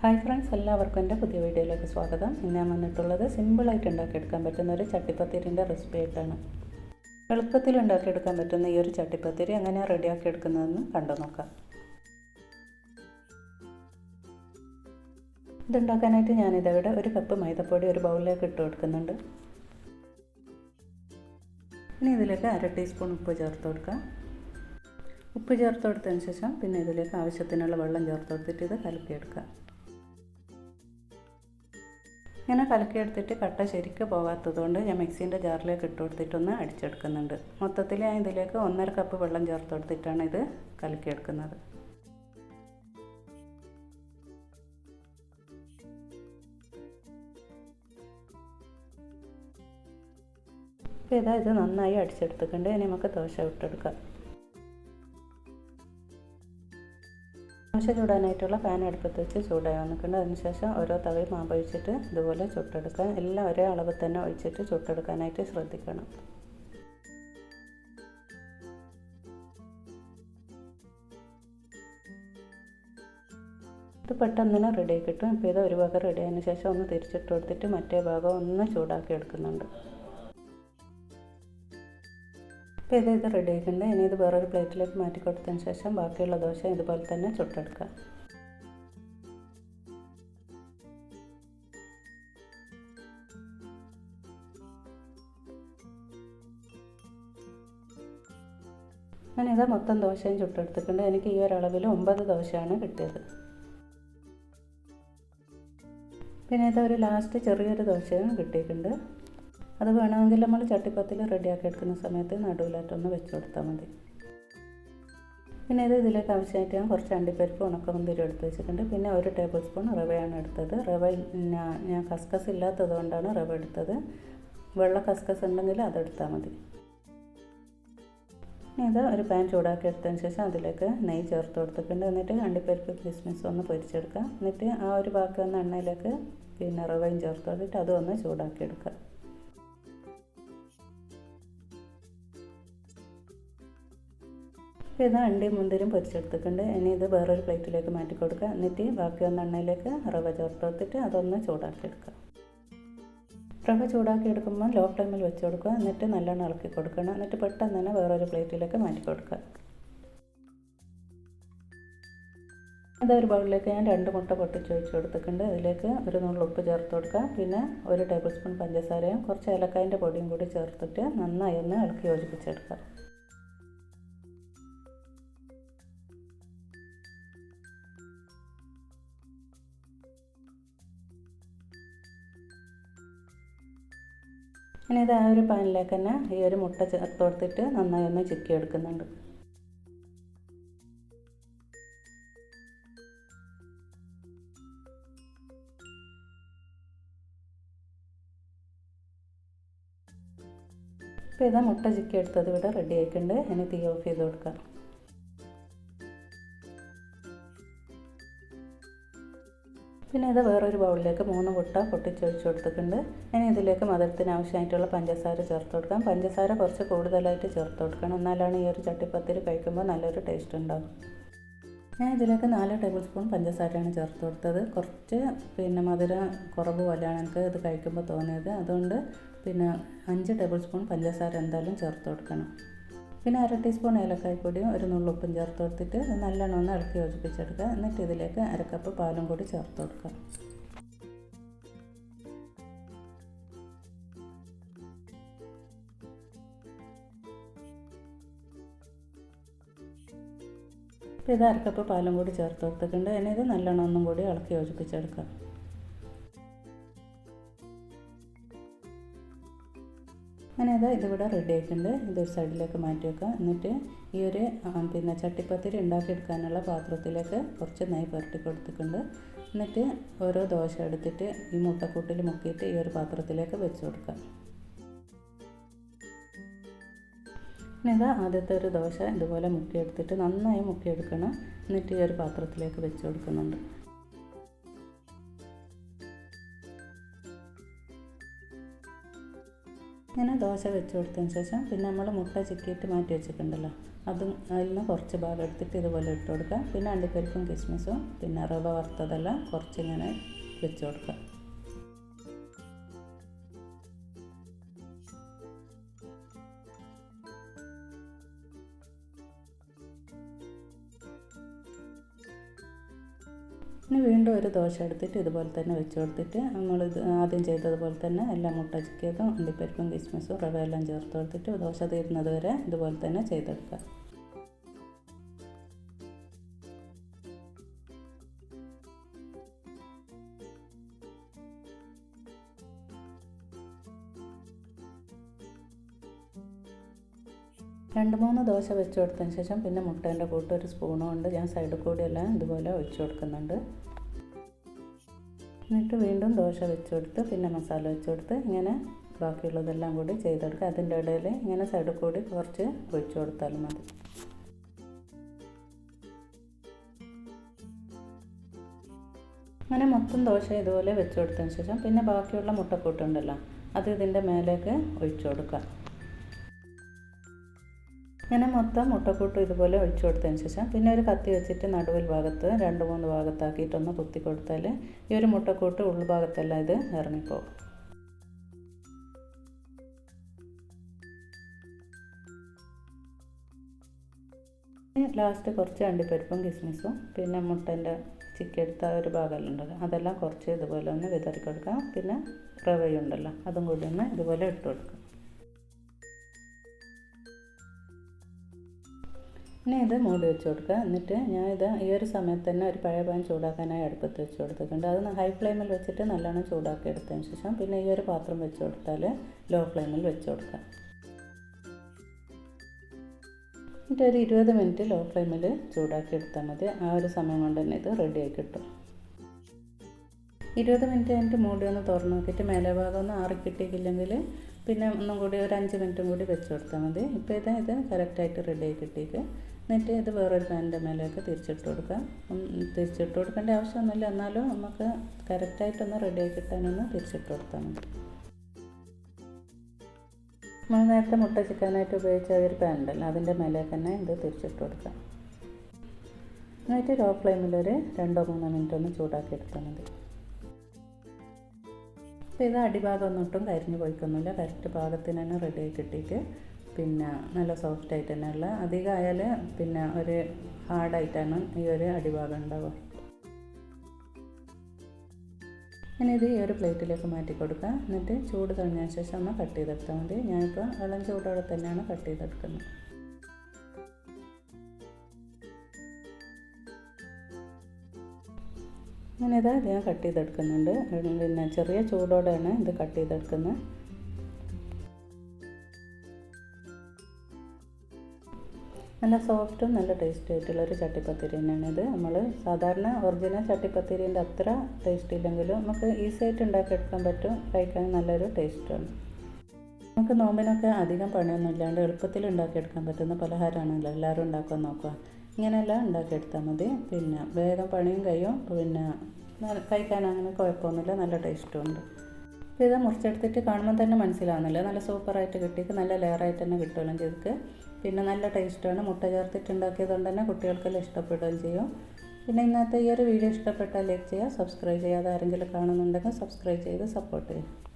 Hi friends എല്ലാവർക്കും എന്റെ പുതിയ വീഡിയോയിലേക്ക് സ്വാഗതം. ഇന്ന് ഞാൻ വന്നിട്ടുള്ളത് സിമ്പിളായിട്ട് ഉണ്ടാക്കിയെടുക്കാൻ പറ്റുന്ന ഒരു ചട്ടിപ്പത്തിരിന്റെ റെസിപ്പി ആയിട്ടാണ്. എളുപ്പത്തിൽ ഉണ്ടാക്കിയെടുക്കാൻ പറ്റുന്ന ഈ ഒരു ചട്ടിപ്പത്തിരി എങ്ങനെയാണ് റെഡിയാക്കി എടുക്കുന്നതെന്ന് കണ്ടു നോക്കാം. ഇതുണ്ടാക്കാനായിട്ട് ഞാനിതവിടെ ഒരു കപ്പ് മൈദപ്പൊടി ഒരു ബൗളിലേക്ക് ഇട്ട് കൊടുക്കുന്നുണ്ട്. ഇനി ഇതിലേക്ക് അര ടീസ്പൂൺ ഉപ്പ് ചേർത്ത് കൊടുക്കാം. ഉപ്പ് ചേർത്ത് കൊടുത്തതിന് ശേഷം പിന്നെ ഇതിലേക്ക് ആവശ്യത്തിനുള്ള വെള്ളം ചേർത്ത് കൊടുത്തിട്ട് ഇത് കലക്കിയെടുക്കുക ഇങ്ങനെ കലക്കിയെടുത്തിട്ട് കട്ട ശരിക്ക് പോകാത്തതുകൊണ്ട് ഞാൻ മിക്സീന്റെ ജാറിലേക്ക് ഇട്ട് കൊടുത്തിട്ടൊന്ന് അടിച്ചെടുക്കുന്നുണ്ട്. മൊത്തത്തിൽ ഞാൻ ഇതിലേക്ക് ഒന്നര കപ്പ് വെള്ളം ചേർത്ത് കൊടുത്തിട്ടാണ് ഇത് കലക്കിയെടുക്കുന്നത്. അപ്പോൾ ഇതാ ഇത് നന്നായി അടിച്ചെടുത്തിട്ടുണ്ട്. ഇനി നമുക്ക് ദോശ ഇട്ടെടുക്കാം ദോശ ചൂടാനായിട്ടുള്ള പാൻ അടുപ്പത്ത് വെച്ച് ചൂടായി വന്നിട്ടുണ്ട്. അതിനുശേഷം ഓരോ തവയും മാമ്പ് ഒഴിച്ചിട്ട് ഇതുപോലെ ചുട്ടെടുക്കുക. എല്ലാം ഒരേ അളവ് തന്നെ ഒഴിച്ചിട്ട് ചുട്ടെടുക്കാനായിട്ട് ശ്രദ്ധിക്കണം. ഇത് പെട്ടെന്ന് റെഡി കിട്ടും. ഇപ്പോൾ ഇത് ഒരു ഭാഗം റെഡി ആയതിനു ശേഷം ഒന്ന് തിരിച്ചിട്ട് കൊടുത്തിട്ട് മറ്റേ ഭാഗം ഒന്ന് ചൂടാക്കി എടുക്കുന്നുണ്ട്. അപ്പോൾ ഇത് ഇത് റെഡി ആയിട്ടുണ്ട്. ഇനി ഇത് വേറൊരു പ്ലേറ്റിലേക്ക് മാറ്റി കൊടുത്തതിന് ശേഷം ബാക്കിയുള്ള ദോശ ഇതുപോലെ തന്നെ ചുട്ടെടുക്കുക. ഞാനിത് മൊത്തം ദോശയും ചുട്ടെടുത്തിട്ടുണ്ട്. എനിക്ക് ഈ ഒരളവിൽ ഒമ്പത് ദോശയാണ് കിട്ടിയത്. പിന്നെ ഇതൊരു ലാസ്റ്റ് ചെറിയൊരു ദോശയും കിട്ടിയിട്ടുണ്ട്. അത് വേണമെങ്കിൽ നമ്മൾ ചട്ടിപ്പത്തിൽ റെഡിയാക്കി എടുക്കുന്ന സമയത്ത് നടുവിലായിട്ടൊന്ന് വെച്ച് കൊടുത്താൽ മതി. പിന്നെ ഇത് ഇതിലേക്ക് ആവശ്യമായിട്ട് ഞാൻ കുറച്ച് അണ്ടിപ്പരിപ്പ് ഉണക്കമുന്തിരി എടുത്ത് വെച്ചിട്ടുണ്ട്. പിന്നെ ഒരു ടേബിൾ സ്പൂൺ റവയാണ് എടുത്തത്. റവ ഞാൻ കസ്കസ് ഇല്ലാത്തത് കൊണ്ടാണ് റവ എടുത്തത്. വെള്ള കസ്കസ് ഉണ്ടെങ്കിൽ അതെടുത്താൽ മതി. ഇത് ഒരു പാൻ ചൂടാക്കി എടുത്തതിന് ശേഷം അതിലേക്ക് നെയ്യ് ചേർത്ത് കൊടുത്തിട്ടുണ്ട് എന്നിട്ട് അണ്ടിപ്പരിപ്പ് കിസ്മിസ് ഒന്ന് പൊരിച്ചെടുക്കുക എന്നിട്ട് ആ ഒരു ബാക്കി വന്ന എണ്ണയിലേക്ക് പിന്നെ റവയും ചേർത്ത് കൊടുത്തിട്ട് അതൊന്ന് ചൂടാക്കി എടുക്കുക ഇത് അണ്ടിയും മുന്തിരിയും പൊരിച്ചെടുത്തിട്ടുണ്ട്. ഇനി ഇത് വേറൊരു പ്ലേറ്റിലേക്ക് മാറ്റി കൊടുക്കുക. എന്നിട്ട് ബാക്കി ഒന്ന് എണ്ണയിലേക്ക് റവ ചേർത്ത് കൊടുത്തിട്ട് അതൊന്ന് ചൂടാക്കി എടുക്കുക. റവ ചൂടാക്കി എടുക്കുമ്പോൾ ലോ ഫ്ലെയിമിൽ വെച്ച് കൊടുക്കുക. എന്നിട്ട് നല്ലോണം ഇളക്കി കൊടുക്കണം. എന്നിട്ട് പെട്ടെന്ന് തന്നെ വേറൊരു പ്ലേറ്റിലേക്ക് മാറ്റി കൊടുക്കുക. അതൊരു ബൗളിലേക്ക് ഞാൻ രണ്ട് മുട്ട പൊട്ടിച്ച് ഒഴിച്ച് കൊടുത്തിട്ടുണ്ട്. അതിലേക്ക് ഒരു നുള്ളു ഉപ്പ് ചേർത്ത് കൊടുക്കുക. പിന്നെ ഒരു ടേബിൾ സ്പൂൺ പഞ്ചസാരയും കുറച്ച് ഏലക്കായന്റെ പൊടിയും കൂടി ചേർത്തിട്ട് നന്നായി ഒന്ന് ഇളക്കി യോജിപ്പിച്ചെടുക്കുക. ഇനി ഇത് ആ ഒരു പാനിലേക്ക് തന്നെ ഈ ഒരു മുട്ട ചേർത്ത് കൊടുത്തിട്ട് നന്നായി ഒന്ന് ചിക്കി എടുക്കുന്നുണ്ട് ഇപ്പോൾ ഇതാ മുട്ട ചിക്കി എടുത്തത് ഇവിടെ റെഡി ആയിട്ടുണ്ട്. ഇനി തീ ഓഫ് ചെയ്ത് കൊടുക്കാം. പിന്നെ ഇത് വേറൊരു ബൗളിലേക്ക് മൂന്ന് മുട്ട പൊട്ടിച്ചൊഴിച്ച് കൊടുത്തിട്ടുണ്ട്. ഇനി ഇതിലേക്ക് മധുരത്തിന് ആവശ്യമായിട്ടുള്ള പഞ്ചസാര ചേർത്ത് കൊടുക്കാം. പഞ്ചസാര കുറച്ച് കൂടുതലായിട്ട് ചേർത്ത് കൊടുക്കണം. എന്നാലാണ് ഈ ഒരു ചട്ടിപ്പത്തിരി കഴിക്കുമ്പോൾ നല്ലൊരു ടേസ്റ്റ് ഉണ്ടാകും ഞാൻ ഇതിലേക്ക് നാല് ടേബിൾ സ്പൂൺ പഞ്ചസാരയാണ് ചേർത്ത് കൊടുത്തത്. കുറച്ച് പിന്നെ മധുരം കുറവ് പോലെയാണ് എനിക്ക് ഇത് കഴിക്കുമ്പോൾ തോന്നിയത്. അതുകൊണ്ട് പിന്നെ അഞ്ച് ടേബിൾ സ്പൂൺ പഞ്ചസാര എന്തായാലും ചേർത്ത് കൊടുക്കണം. പിന്നെ അര ടീസ്പൂൺ ഏലക്കായ്പ്പൊടിയും ഒരു നുള്ളുപ്പും ചേർത്ത് കൊടുത്തിട്ട് നല്ലോണം ഒന്ന് ഇളക്കി യോജിപ്പിച്ചെടുക്കുക. എന്നിട്ട് ഇതിലേക്ക് അര കപ്പ് പാലും കൂടി ചേർത്ത് കൊടുക്കുക. ഇപ്പോൾ ഇത് അരക്കപ്പ് പാലും കൂടി ചേർത്ത് കൊടുത്തിട്ടുണ്ട്. ഇനി ഇത് നല്ലോണം ഒന്നും കൂടി ഇളക്കി യോജിപ്പിച്ചെടുക്കുക. അങ്ങനെ അത് ഇതിവിടെ റെഡി ആയിട്ടുണ്ട്. ഇതൊരു സൈഡിലേക്ക് മാറ്റി വെക്കാം. എന്നിട്ട് ഈ ഒരു പിന്നെ ചട്ടിപ്പത്തിരി ഉണ്ടാക്കിയെടുക്കാനുള്ള പാത്രത്തിലേക്ക് കുറച്ച് നെയ്യ് പുരട്ടി കൊടുത്തിട്ടുണ്ട്. എന്നിട്ട് ഓരോ ദോശ എടുത്തിട്ട് ഈ മുട്ടക്കൂട്ടിൽ മുക്കിയിട്ട് ഈ ഒരു പാത്രത്തിലേക്ക് വെച്ച് കൊടുക്കാം. ഇതാ ആദ്യത്തെ ഒരു ദോശ ഇതുപോലെ മുക്കിയെടുത്തിട്ട് നന്നായി മുക്കിയെടുക്കണം. എന്നിട്ട് ഈ ഒരു പാത്രത്തിലേക്ക് വെച്ച് കൊടുക്കുന്നുണ്ട്. ഇങ്ങനെ ദോശ വെച്ച് കൊടുത്തതിന് ശേഷം പിന്നെ നമ്മൾ മുട്ട ചിക്കിയിട്ട് മാറ്റി വെച്ചിട്ടുണ്ടല്ലോ. അതും അതിൽ നിന്ന് കുറച്ച് ഭാഗം എടുത്തിട്ട് ഇതുപോലെ ഇട്ട് കൊടുക്കുക. പിന്നെ അണ്ടിപ്പരിപ്പും കിസ്മിസും പിന്നെ റവ വറുത്തതെല്ലാം കുറച്ചിങ്ങനെ വെച്ച് കൊടുക്കുക. വീണ്ടും ഒരു ദോശ എടുത്തിട്ട് ഇതുപോലെ തന്നെ വെച്ച് കൊടുത്തിട്ട് നമ്മൾ ഇത് ആദ്യം ചെയ്തതുപോലെ തന്നെ എല്ലാം മുട്ട ചിക്കിയതും അണ്ടിപ്പരിപ്പും കിസ്മിസും റവ എല്ലാം ചേർത്ത് കൊടുത്തിട്ട് ദോശ തീരുന്നത് വരെ ഇതുപോലെ തന്നെ ചെയ്തെടുക്കുക. രണ്ട് മൂന്ന് ദോശ വെച്ച് കൊടുത്തതിന് ശേഷം പിന്നെ മുട്ടേന്റെ കൂട്ട് ഒരു സ്പൂൺ ഞാൻ സൈഡിൽ കൂടിയെല്ലാം ഇതുപോലെ ഒഴിച്ചു കൊടുക്കുന്നുണ്ട്. എന്നിട്ട് വീണ്ടും ദോശ വെച്ച് കൊടുത്ത് പിന്നെ മസാല വെച്ച് കൊടുത്ത് ഇങ്ങനെ ബാക്കിയുള്ളതെല്ലാം കൂടി ചെയ്തെടുക്കുക. അതിന്റെ ഇടയിൽ ഇങ്ങനെ സൈഡിൽ കൂടി കുറച്ച് ഒഴിച്ചു കൊടുത്താലും മതി. അങ്ങനെ മൊത്തം ദോശ ഇതുപോലെ വെച്ച് കൊടുത്തതിന് ശേഷം പിന്നെ ബാക്കിയുള്ള മുട്ടക്കൂട്ടുണ്ടല്ലോ അത് ഇതിന്റെ മേലേക്ക് ഒഴിച്ചു കൊടുക്കുക. ഇങ്ങനെ മൊത്തം മുട്ടക്കൂട്ട് ഇതുപോലെ ഒഴിച്ചു കൊടുത്തതിന് ശേഷം പിന്നെ ഒരു കത്തി വെച്ചിട്ട് നടുവിൽ ഭാഗത്ത് രണ്ട് മൂന്ന് ഭാഗത്താക്കിയിട്ടൊന്ന് കുത്തി കൊടുത്താൽ ഈ ഒരു മുട്ടക്കൂട്ട് ഉൾഭാഗത്തെല്ലാം ഇത് ഇറങ്ങിപ്പോകും. ലാസ്റ്റ് കുറച്ച് അണ്ടിപ്പരിപ്പും കിസ്മിസും പിന്നെ മുട്ടന്റെ ചിക്കെടുത്ത ഒരു ഭാഗമെല്ലാം അതെല്ലാം കുറച്ച് ഇതുപോലെ ഒന്ന് വിതറി കൊടുക്കാം പിന്നെ റവയുണ്ടല്ലോ അതും കൂടി ഒന്ന് ഇതുപോലെ ഇട്ട് കൊടുക്കാം. ഇനി ഇത് മൂടി വെച്ച് കൊടുക്കുക. എന്നിട്ട് ഞാൻ ഇത് ഈ ഒരു സമയത്ത് തന്നെ ഒരു പഴയ പാൻ ചൂടാക്കാനായി അടുപ്പത്ത് വെച്ച് കൊടുത്തിട്ടുണ്ട്. അത് ഹൈ ഫ്ലെയിമിൽ വെച്ചിട്ട് നല്ലോണം ചൂടാക്കി എടുത്തതിന് ശേഷം പിന്നെ ഈ ഒരു പാത്രം വെച്ച് കൊടുത്താൽ ലോ ഫ്ലെയിമിൽ വെച്ച് കൊടുക്കുക. എന്നിട്ട് ഒരു ഇരുപത് മിനിറ്റ് ലോ ഫ്ലെയിമിൽ ചൂടാക്കി എടുത്താൽ മതി. ആ ഒരു സമയം കൊണ്ട് തന്നെ ഇത് റെഡിയായി കിട്ടും. ഇരുപത് മിനിറ്റ് കഴിഞ്ഞിട്ട് മൂടി ഒന്ന് തുറന്ന് നോക്കിയിട്ട് മേലെ ഭാഗം ഒന്ന് ആറി കിട്ടിയില്ലെങ്കിൽ പിന്നെ ഒന്നും കൂടി ഒരു അഞ്ച് മിനിറ്റും കൂടി വെച്ച് കൊടുത്താൽ മതി. ഇപ്പോൾ ഇത് ഇത് കറക്റ്റായിട്ട് റെഡിയായി കിട്ടിയിട്ട് എന്നിട്ട് ഇത് വേറൊരു പാനിന്റെ മേലേക്ക് തിരിച്ചിട്ട് കൊടുക്കാം. തിരിച്ചിട്ട് കൊടുക്കേണ്ട ആവശ്യമൊന്നുമില്ല. എന്നാലും നമുക്ക് കറക്റ്റായിട്ടൊന്ന് റെഡിയായി കിട്ടാനൊന്ന് തിരിച്ചിട്ട് കൊടുത്താൽ മതി. നമ്മൾ നേരത്തെ മുട്ട ചിക്കാനായിട്ട് ഉപയോഗിച്ച ഒരു പാൻ ഉണ്ടല്ലോ അതിന്റെ മേലേക്ക് തന്നെ ഇത് തിരിച്ചിട്ട് കൊടുക്കാം. എന്നിട്ട് ലോ ഫ്ലെയിമിലൊരു രണ്ടോ മൂന്നോ മിനിറ്റ് ഒന്ന് ചൂടാക്കി എടുത്താൽ മതി. അപ്പോൾ ഇത് അടിഭാഗമൊന്നും ഒട്ടും കരിഞ്ഞു പോയിക്കൊന്നുമില്ല. കറക്റ്റ് പാകത്തിന് തന്നെ റെഡിയായി കിട്ടിയിട്ട് പിന്നെ നല്ല സോഫ്റ്റ് ആയിട്ട് തന്നെ ഉള്ള. അധികം ആയാൽ പിന്നെ ഒരു ഹാർഡായിട്ടാണ് ഈ ഒരു അടിഭാഗം ഉണ്ടാവുക. ഞാൻ ഇത് ഈ ഒരു പ്ലേറ്റിലേക്ക് മാറ്റി കൊടുക്കുക. എന്നിട്ട് ചൂട് തണിഞ്ഞതിന് ശേഷം ഒന്ന് കട്ട് ചെയ്തെടുത്താൽ മതി. ഞാനിപ്പോൾ വെള്ളം ചൂടോടെ തന്നെയാണ് കട്ട് ചെയ്തെടുക്കുന്നത്. ഇതാ ഞാൻ കട്ട് ചെയ്തെടുക്കുന്നുണ്ട്. പിന്നെ ചെറിയ ചൂടോടെയാണ് ഇത് കട്ട് ചെയ്തെടുക്കുന്നത്. നല്ല സോഫ്റ്റും നല്ല ടേസ്റ്റി ആയിട്ടുള്ള ഒരു ചട്ടിപ്പത്തിരി തന്നെയാണിത്. നമ്മൾ സാധാരണ ഒറിജിനൽ ചട്ടിപ്പത്തിരീന്റെ അത്ര ടേസ്റ്റ് ഇല്ലെങ്കിലും നമുക്ക് ഈസി ആയിട്ട് ഉണ്ടാക്കിയെടുക്കാൻ പറ്റും. കഴിക്കാൻ നല്ലൊരു ടേസ്റ്റാണ് നമുക്ക് നോമ്പിനൊക്കെ അധികം പണിയൊന്നും ഇല്ലാണ്ട് എളുപ്പത്തിൽ ഉണ്ടാക്കിയെടുക്കാൻ പറ്റുന്ന പലഹാരമാണല്ലോ. എല്ലാവരും ഉണ്ടാക്കാൻ നോക്കുക. ഇങ്ങനെയെല്ലാം ഉണ്ടാക്കിയെടുത്താൽ മതി. പിന്നെ വേഗം പണിയും കഴിയും. പിന്നെ കഴിക്കാൻ അങ്ങനെ കുഴപ്പമൊന്നുമില്ല. നല്ല ടേസ്റ്റും ഉണ്ട്. അപ്പോൾ ഇത് മുറിച്ചെടുത്തിട്ട് കാണുമ്പോൾ തന്നെ മനസ്സിലാവുന്നില്ല നല്ല സൂപ്പറായിട്ട് കിട്ടിയിട്ട് നല്ല ലെയറായിട്ട് തന്നെ കിട്ടുകയും ചെയ്തിട്ട് പിന്നെ നല്ല ടേസ്റ്റാണ്. മുട്ട ചേർത്തിട്ട് തന്നെ കുട്ടികൾക്കെല്ലാം ഇഷ്ടപ്പെടുകയും ചെയ്യും. പിന്നെ ഇന്നത്തെ ഈ ഒരു വീഡിയോ ഇഷ്ടപ്പെട്ടാൽ ലൈക്ക് ചെയ്യുക സബ്സ്ക്രൈബ് ചെയ്യാതെ ആരെങ്കിലും കാണുന്നുണ്ടെങ്കിൽ സബ്സ്ക്രൈബ് ചെയ്ത് സപ്പോർട്ട് ചെയ്യുക.